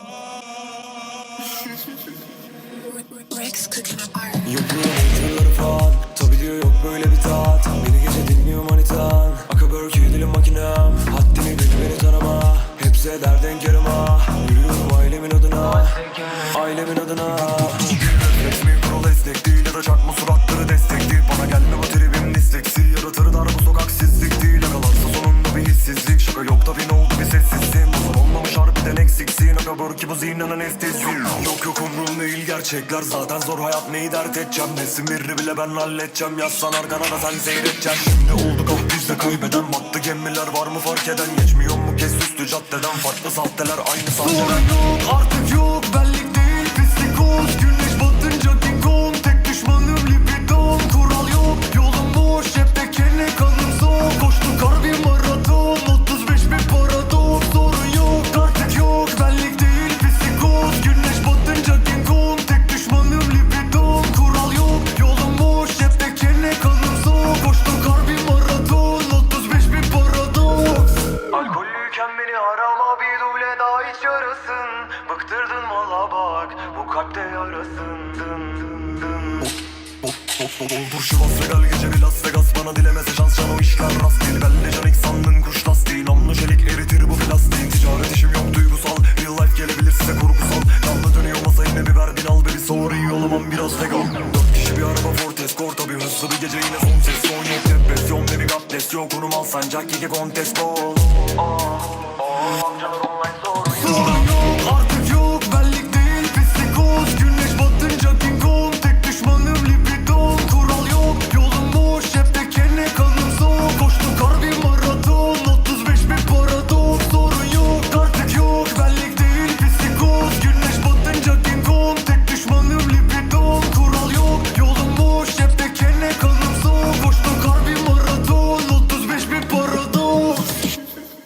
Art. Yapıyorum eğitimleri falan Tabi diyor yok böyle bir tat Beni gece dinliyor manitan Akabörkü dilim makinem Haddini bil beni tanıma Hepsi eder denk Yürüyorum ailemin adına Ailemin adına Resmi kural esnek değil Ya da çakma suratları destek Bana gelme bu tribim disteksi Yaratır dar bu sokak sizlik değil Yakalarsa sonunda bir hissizlik Şaka yok da bin oldu bir sessizsin Bozan olmamış harbiden eksiksin Akabörkü bu zihnin anestezi Yok yok umrum değil gerçekler. Zaten zor hayat neyi dert edeceğim? Nesin biri bile ben halledeceğim. Yazsan arkana da sen seyredeceksin Şimdi olduk ah biz de kaybeden Battı. Gemiler var mı fark eden? Geçmiyor mu kes üstü? Caddeden Farklı sahteler aynı sahteler. Yok artık yok bellik değil. Pislik olsun Bıktırdın valla bak bu kalpte yarasın dın dın dın. Doldur şu Las Vegas gece bir Las Vegas Bana dilemese şans can o işler rast değil. Belle can ilk sandın kuş lastiği Namlu çelik eritir bu plastiğin Ticaret işim yok duygusal Real life gelebilir size kurgusal Canlı dönüyor masa yine biber bin al beri Sorry yolamam biraz legal Dört kişi bir araba Fortes Korta bir hızlı bir gece yine son ses Son yok depresyon ve bir abdest yok Konum al sancak iki kontes bol